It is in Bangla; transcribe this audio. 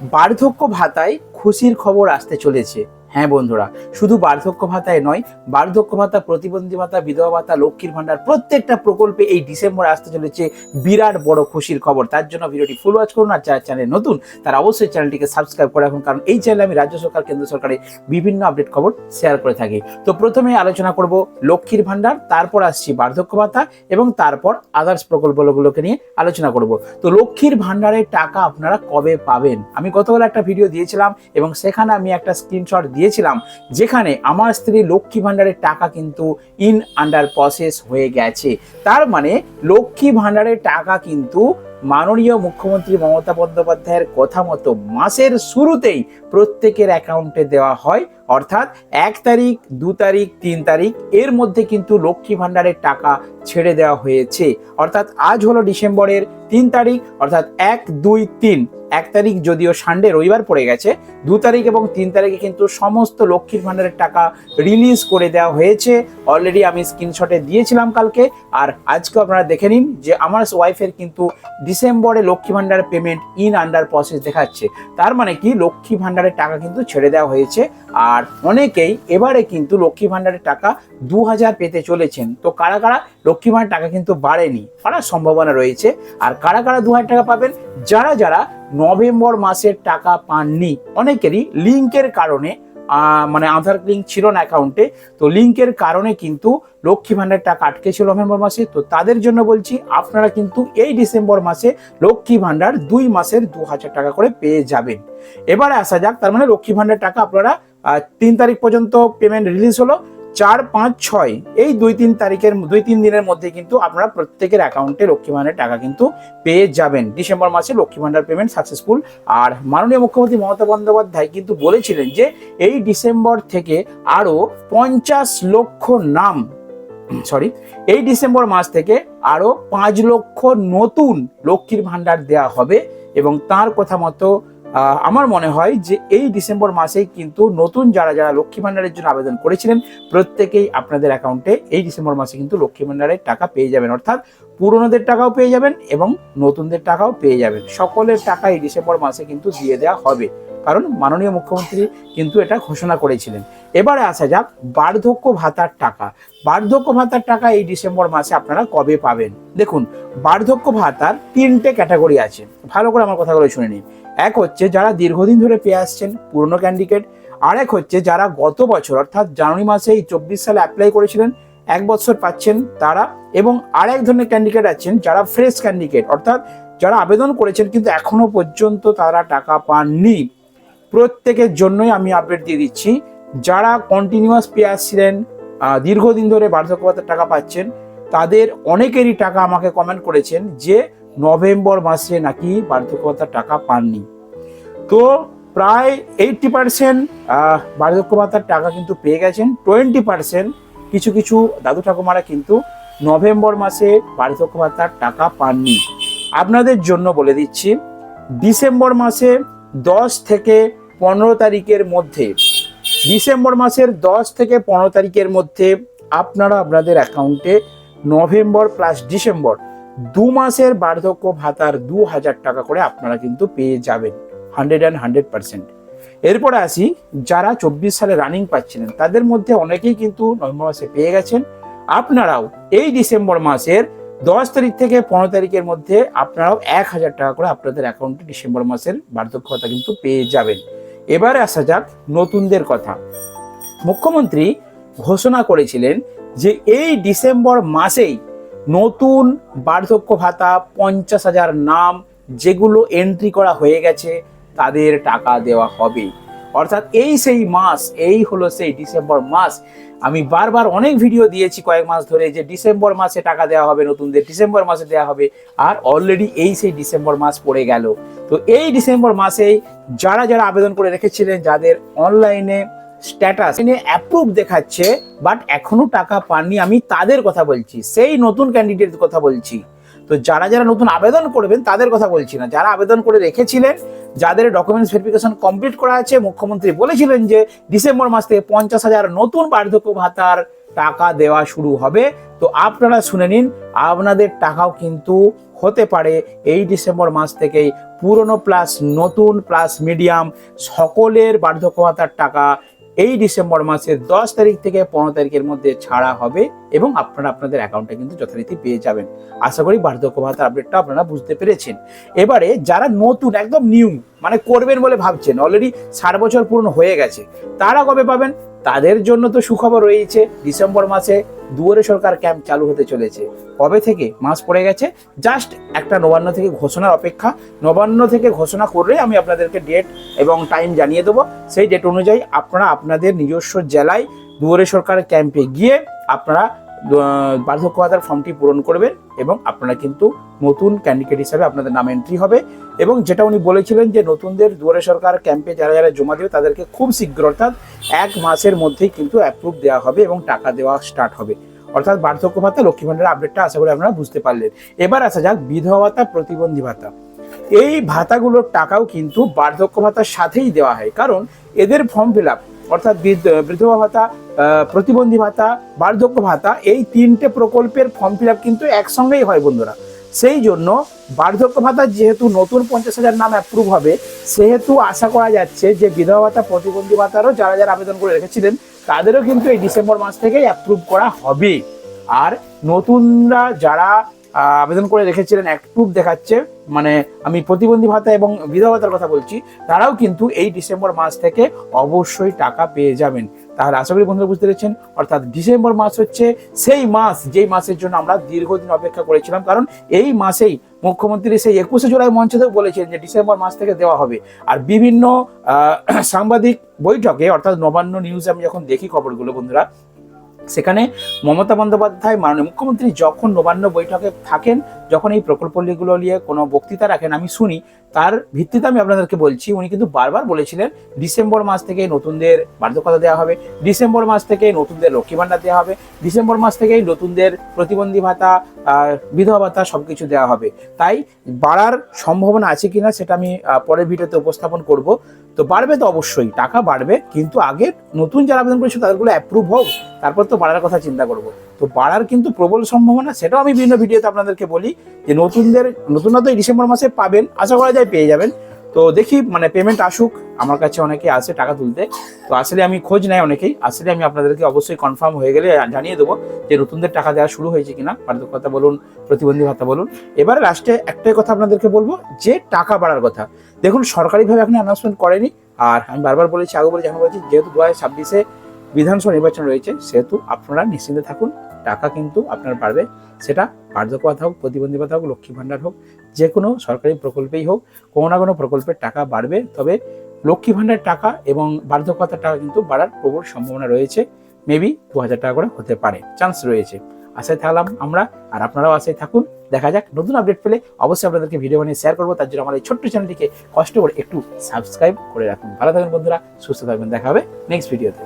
বার্ধক্য ভাতায় খুশির খবর আসতে চলেছে। হ্যাঁ বন্ধুরা, শুধু বার্ধক্য ভাতায় নয়, বার্ধক্য ভাতা, প্রতিবন্ধী ভাতা, বিধবা ভাতা, লক্ষ্মীর ভান্ডার প্রত্যেকটা প্রকল্পে এই ডিসেম্বরে আসতে চলেছে বিরাট বড় খুশির খবর। তার জন্য ভিডিওটি ফুল ওয়াচ করুন আর যারা চ্যানেল নতুন, তারা অবশ্যই চ্যানেলটিকে সাবস্ক্রাইব করে রাখুন, কারণ এই চ্যানেলে আমি রাজ্য সরকার, কেন্দ্র সরকারের বিভিন্ন আপডেট খবর শেয়ার করে থাকি। তো প্রথমে আলোচনা করব লক্ষ্মীর ভান্ডার তারপর আসছি বার্ধক্য ভাতা এবং তারপর আদার্স প্রকল্পগুলোকে নিয়ে আলোচনা করব। তো লক্ষ্মীর ভাণ্ডারের টাকা আপনারা কবে পাবেন? আমি গতকাল একটা ভিডিও দিয়েছিলাম এবং সেখানে আমি একটা স্ক্রিনশট দিয়েছিলাম, যেখানে আমার স্ত্রী লক্ষ্মী ভাণ্ডারের টাকা কিন্তু ইন আন্ডার প্রসেস হয়ে গেছে। তার মানে লক্ষ্মী ভাণ্ডারের টাকা কিন্তু মাননীয় মুখ্যমন্ত্রী মমতা বন্দ্যোপাধ্যায়ের কথা মতো মাসের শুরুতেই প্রত্যেকের অ্যাকাউন্টে দেওয়া হয়। অর্থাৎ এক তারিখ, দু তারিখ, তিন তারিখ, এর মধ্যে কিন্তু লক্ষ্মী ভান্ডারের টাকা ছেড়ে দেওয়া হয়েছে। অর্থাৎ আজ হলো ডিসেম্বরের তিন তারিখ, অর্থাৎ এক, দুই, তিন। এক তারিখ যদিও সানডে রবিবার পড়ে গেছে, দু তারিখ এবং তিন তারিখে কিন্তু সমস্ত লক্ষ্মীর ভান্ডারের টাকা রিলিজ করে দেওয়া হয়েছে। অলরেডি আমি স্ক্রিনশটে দিয়েছিলাম কালকে, আর আজকে আপনারা দেখে নিন যে আমার ওয়াইফের কিন্তু ডিসেম্বরে Lakshmi Bhandar payment in under process দেখাচ্ছে। তার মানে কি? লক্ষ্মী ভান্ডারের টাকা কিন্তু ছেড়ে দেওয়া হয়েছে। আর অনেকেই এবারে কিন্তু লক্ষ্মী ভান্ডারের টাকা দু হাজার পেতে চলেছেন। তো কারা কারা? লক্ষ্মী ভান্ডার টাকা কিন্তু বাড়েনি পারার সম্ভাবনা রয়েছে। আর কারা কারা দু হাজার টাকা পাবেন? যারা যারা নভেম্বর মাসের টাকা পাননি, অনেকেরই লিঙ্কের কারণে মানে আধার লিঙ্ক ছিল না অ্যাকাউন্টে, তো লিঙ্কের কারণে কিন্তু লক্ষ্মী ভান্ডার টাকা আটকে ছিল নভেম্বর মাসে। তো তাদের জন্য বলছি, আপনারা কিন্তু এই ডিসেম্বর মাসে লক্ষ্মী ভান্ডার দুই মাসের দু হাজার টাকা করে পেয়ে যাবেন। এবারে আসা যাক, তার মানে লক্ষ্মী ভান্ডার টাকা আপনারা আহ, তিন তারিখ পর্যন্ত পেমেন্ট রিলিজ হলো চার পাঁচ ছয়। এই দুই তিন তারিখের দুই তিন দিনের মধ্যে কিন্তু আপনারা প্রত্যেকের অ্যাকাউন্টে লক্ষ্মী টাকা কিন্তু পেয়ে যাবেন। ডিসেম্বর মাসে লক্ষ্মী ভান্ডার পেমেন্ট সাকসেসফুল আর মাননীয় মুখ্যমন্ত্রী মমতা বন্দ্যোপাধ্যায় কিন্তু বলেছিলেন যে এই ডিসেম্বর থেকে আরও পঞ্চাশ লক্ষ নাম সরি এই ডিসেম্বর মাস থেকে আরও পাঁচ লক্ষ নতুন লক্ষ্মীর ভাণ্ডার দেয়া হবে। এবং তার কথা মতো আমার মনে হয় যে এই ডিসেম্বর মাসেই কিন্তু নতুন যারা যারা লক্ষ্মী ভান্ডারের জন্য আবেদন করেছিলেন, প্রত্যেকেই আপনাদের অ্যাকাউন্টে এই ডিসেম্বর মাসে কিন্তু লক্ষ্মী ভান্ডারের টাকা পেয়ে যাবেন। অর্থাৎ পুরনোদের টাকাও পেয়ে যাবেন এবং নতুনদের টাকাও পেয়ে যাবেন। সকলের টাকা এই ডিসেম্বর মাসে কিন্তু দিয়ে দেওয়া হবে। কারণ মাননীয় মুখ্যমন্ত্রী কিন্তু এটা ঘোষণা করেছিলেন। এবারে আসা যাক, বার্ধক্য ভাতার টাকা। বার্ধক্য ভাতার টাকা এই ডিসেম্বর মাসে আপনারা কবে পাবেন? দেখুন, বার্ধক্য ভাতার তিনটে ক্যাটাগরি আছে। ভালো করে আমার কথাগুলো শুনে নিন। এক হচ্ছে যারা দীর্ঘদিন ধরে পেয়ে আসছেন, পুরনো ক্যান্ডিডেট আর এক হচ্ছে যারা গত বছর, অর্থাৎ জানুয়ারি মাসে এই চব্বিশ সালে অ্যাপ্লাই করেছিলেন, এক বছর পাচ্ছেন তারা। এবং আর এক ধরনের ক্যান্ডিডেট আছেন যারা ফ্রেশ ক্যান্ডিডেট অর্থাৎ যারা আবেদন করেছেন কিন্তু এখনও পর্যন্ত তারা টাকা পাননি। প্রত্যেকের জন্যই আমি আপডেট দিয়ে দিচ্ছি। যারা কন্টিনিউয়াস পেয়ে আসছিলেন আহ, দীর্ঘদিন ধরে বার্ধক্য ভাতার টাকা পাচ্ছেন তাদের অনেকেরই টাকা আমাকে কমেন্ট করেছেন যে নভেম্বর মাসে নাকি বার্ধক্য ভাতার টাকা পাননি। তো প্রায় এইটটি পার্সেন্ট বার্ধক্য ভাতার টাকা কিন্তু পেয়ে গেছেন। টোয়েন্টি পার্সেন্ট কিছু কিছু দাদু ঠাকুমারা কিন্তু নভেম্বর মাসে বার্ধক্য ভাতার টাকা পাননি। আপনাদের জন্য বলে দিচ্ছি ডিসেম্বর মাসে দশ থেকে পনেরো তারিখের মধ্যে, ডিসেম্বর মাসের দশ থেকে পনেরো তারিখের মধ্যে আপনারা আপনাদের অ্যাকাউন্টে নভেম্বর প্লাস ডিসেম্বর দু মাসের বার্ধক্য ভাতার দু হাজার টাকা করে আপনারা কিন্তু পেয়ে যাবেন হান্ড্রেড অ্যান্ড হান্ড্রেড পার্সেন্ট এরপরে আসি, যারা চব্বিশ সালে রানিং পাচ্ছিলেন, তাদের মধ্যে অনেকেই কিন্তু নভেম্বর মাসে পেয়ে গেছেন। আপনারাও এই ডিসেম্বর মাসের দশ তারিখ থেকে পনেরো তারিখের মধ্যে আপনারাও এক হাজার টাকা করে আপনাদের অ্যাকাউন্টে ডিসেম্বর মাসের বার্ধক্য ভাতা কিন্তু পেয়ে যাবেন। এবারে আসা যাক নতুনদের কথা। মুখ্যমন্ত্রী ঘোষণা করেছিলেন যে এই ডিসেম্বর মাসেই নতুন বার্ধক্য ভাতা পঞ্চাশ হাজার নাম যেগুলো এন্ট্রি করা হয়ে গেছে, তাদের টাকা দেওয়া হবে। অর্থাৎ এই সেই মাস, এই হলো সেই ডিসেম্বর মাস। আমি বারবার অনেক ভিডিও দিয়েছি কয়েক মাস ধরে যে ডিসেম্বর মাসে টাকা দেওয়া হবে, নতুনদের ডিসেম্বর মাসে দেওয়া হবে, আর অলরেডি এই সেই ডিসেম্বর মাস পড়ে গেল। তো এই ডিসেম্বর মাসেই যারা যারা আবেদন করে রেখেছিলেন, যাদের অনলাইনে স্ট্যাটাস এনে অ্যাপ্রুভ দেখাচ্ছে বাট এখনও টাকা পাননি, আমি তাদের কথা বলছি, সেই নতুন ক্যান্ডিডেট কথা বলছি। তো যারা যারা নতুন আবেদন করবেন, তাদের কথা বলছি না। যারা আবেদন করে রেখেছিলেন যাদের ডকুমেন্টস ভেরিফিকেশন কমপ্লিট করা আছে, মুখ্যমন্ত্রী বলেছিলেন যে ডিসেম্বর মাস থেকে পঞ্চাশ হাজার নতুন বার্ধক্য ভাতার টাকা দেওয়া শুরু হবে। তো আপনারা শুনে নিন, আপনাদের টাকাও কিন্তু হতে পারে এই ডিসেম্বর মাস থেকেই। পুরনো প্লাস নতুন প্লাস মিডিয়াম সকলের বার্ধক্য ভাতার টাকা এই ডিসেম্বর মাসের দশ তারিখ থেকে পনেরো তারিখের মধ্যে ছাড়া হবে এবং আপনারা আপনাদের অ্যাকাউন্টে কিন্তু যথারীতি পেয়ে যাবেন। আশা করি বার্ধক্য ভাতার আপডেটটা আপনারা বুঝতে পেরেছেন। এবারে যারা নতুন, একদম নিউ মানে করবেন বলে ভাবছেন অলরেডি ষাট বছর পূর্ণ হয়ে গেছে, তারা কবে পাবেন? তাদের জন্য তো সুখবর রয়েছে, ডিসেম্বর মাসে দুয়ারে সরকার ক্যাম্প চালু হতে চলেছে। কবে থেকে? মাস পড়ে গেছে। জাস্ট একটা নবান্ন থেকে ঘোষণার অপেক্ষা। নবান্ন থেকে ঘোষণা করলে আমি আপনাদেরকে ডেট এবং টাইম জানিয়ে দেবো। সেই ডেট অনুযায়ী আপনারা আপনাদের নিজস্ব জেলায় দুয়ারে সরকার ক্যাম্পে গিয়ে আপনারা বার্ধক্য ভাতার ফর্মটি পূরণ করবেন এবং আপনারা কিন্তু নতুন ক্যান্ডিডেট হিসাবে আপনাদের নাম এন্ট্রি হবে। এবং যেটা উনি বলেছিলেন যে নতুনদের দুয়ারে সরকার ক্যাম্পে যারা যারা জমা দেবে তাদেরকে খুব শীঘ্র অর্থাৎ এক মাসের মধ্যেই কিন্তু অ্যাপ্রুভ দেওয়া হবে এবং টাকা দেওয়া স্টার্ট হবে। অর্থাৎ বার্ধক্য ভাতা, লক্ষ্মী ভান্ডারের আপডেটটা আশা করি আপনারা বুঝতে পারলেন। এবার আসা যাক বিধবা ভাতা, প্রতিবন্ধী ভাতা। এই ভাতাগুলোর টাকাও কিন্তু বার্ধক্য ভাতার সাথেই দেওয়া হয়। কারণ এদের ফর্ম ফিল আপ অর্থাৎ বিধবা ভাতা প্রতিবন্ধী ভাতা, বার্ধক্য ভাতা, এই তিনটে প্রকল্পের ফর্ম ফিল আপ কিন্তু একসঙ্গেই হয় বন্ধুরা। সেই জন্য বার্ধক্য ভাতা যেহেতু নতুন পঞ্চাশ হাজার নাম অ্যাপ্রুভ হবে, সেহেতু আশা করা যাচ্ছে যে বিধবা ভাতা, প্রতিবন্ধী ভাতারও যারা যারা আবেদন করে রেখেছিলেন, তাদেরও কিন্তু এই ডিসেম্বর মাস থেকেই অ্যাপ্রুভ করা হবে। আর নতুনরা যারা আবেদন করে রেখেছিলেন অ্যাপ্রুভ দেখাচ্ছে মানে আমি প্রতিবন্ধী ভাতা এবং বিধবা ভাতার কথা বলছি, তারাও কিন্তু এই ডিসেম্বর মাস থেকে অবশ্যই টাকা পেয়ে যাবেন। তাহলে আশা করি বন্ধুরা বুঝতে পেরেছেন। অর্থাৎ ডিসেম্বর মাস হচ্ছে, সেই মাস, যেই মাসের জন্য আমরা দীর্ঘদিন অপেক্ষা করেছিলাম। কারণ এই মাসেই মুখ্যমন্ত্রী সেই একুশে জুলাই মঞ্চ থেকে বলেছেন যে ডিসেম্বর মাস থেকে দেওয়া হবে। আর বিভিন্ন সাংবাদিক বৈঠকে, অর্থাৎ নবান্ন নিউজ আমি যখন দেখি খবরগুলো বন্ধুরা সেখানে মমতা বন্দ্যোপাধ্যায়, মাননীয় মুখ্যমন্ত্রী যখন নবান্ন বৈঠকে থাকেন, যখন এই প্রকল্পগুলো নিয়ে কোনো বক্তৃতা রাখেন, আমি শুনি, তার ভিত্তিতে আমি আপনাদেরকে বলছি, উনি কিন্তু বারবার বলেছিলেন, ডিসেম্বর মাস থেকে নতুনদের বার্ধক্যতা দেওয়া হবে, ডিসেম্বর মাস থেকে নতুনদের লক্ষ্মী ভাণ্ডার দেওয়া হবে, ডিসেম্বর মাস থেকেই নতুনদের প্রতিবন্ধী ভাতা বিধবা ভাতা সব কিছু দেওয়া হবে। তাই বাড়ার সম্ভাবনা আছে কিনা সেটা আমি পরের ভিডিওতে উপস্থাপন করব। তো বাড়বে তো অবশ্যই, টাকা বাড়বে, কিন্তু আগে নতুন যারা আবেদন করেছে তাদেরগুলো অ্যাপ্রুভ হোক, তারপর তো বাড়ার কথা চিন্তা করব। তো বাড়ার কিন্তু প্রবল সম্ভাবনা, সেটাও আমি বিভিন্ন ভিডিওতে আপনাদেরকে বলি যে নতুনদের, নতুনরা তো ডিসেম্বর মাসে পাবেন, আশা করা যায় পেয়ে যাবেন। তো দেখি মানে পেমেন্ট আসুক, আমার কাছে অনেকে আসে টাকা তুলতে। তো আসলে আমি খোঁজ নেয় অনেকেই। আসলে আমি আপনাদেরকে অবশ্যই কনফার্ম হয়ে গেলে জানিয়ে দেবো যে নতুনদের টাকা দেওয়া শুরু হয়েছে কিনা। বার্ধক্যতা বলুন, প্রতিবন্ধী ভাতা বলুন। এবারে লাস্টে একটাই কথা আপনাদেরকে বলব, যে টাকা বাড়ার কথা। দেখুন, সরকারিভাবে এখন অ্যানাউন্সমেন্ট করেনি। আর আমি বারবার বলেছি আগে বলে এখন বলছি, যেহেতু দু হাজার ছাব্বিশে বিধানসভা নির্বাচন রয়েছে, সেহেতু আপনারা নিশ্চিন্তে থাকুন। টাকা কিন্তু আপনার বাড়বে। সেটা বার্ধক্য হোক প্রতিবন্ধী হোক লক্ষ্মী ভাণ্ডার হোক যে কোনো সরকারি প্রকল্পেই হোক, কোনো না কোনো প্রকল্পের টাকা বাড়বে। তবে লক্ষ্মী ভাণ্ডার টাকা এবং বার্ধক্য ভাতার টাকা কিন্তু বাড়ার প্রবল সম্ভাবনা রয়েছে। মেবি দু হাজার টাকা করে হতে পারে। চান্স রয়েছে। আশায় থাকলাম আমরা, আর আপনারাও আশায় থাকুন। দেখা যাক, নতুন আপডেট পেলে অবশ্যই আপনাদেরকে ভিডিও বানিয়ে শেয়ার করব। তার জন্য আমার এই ছোট্ট চ্যানেলটিকে কষ্ট করে একটু সাবস্ক্রাইব করে রাখুন। ভালো থাকবেন বন্ধুরা, সুস্থ থাকবেন। দেখা হবে নেক্সট ভিডিওতে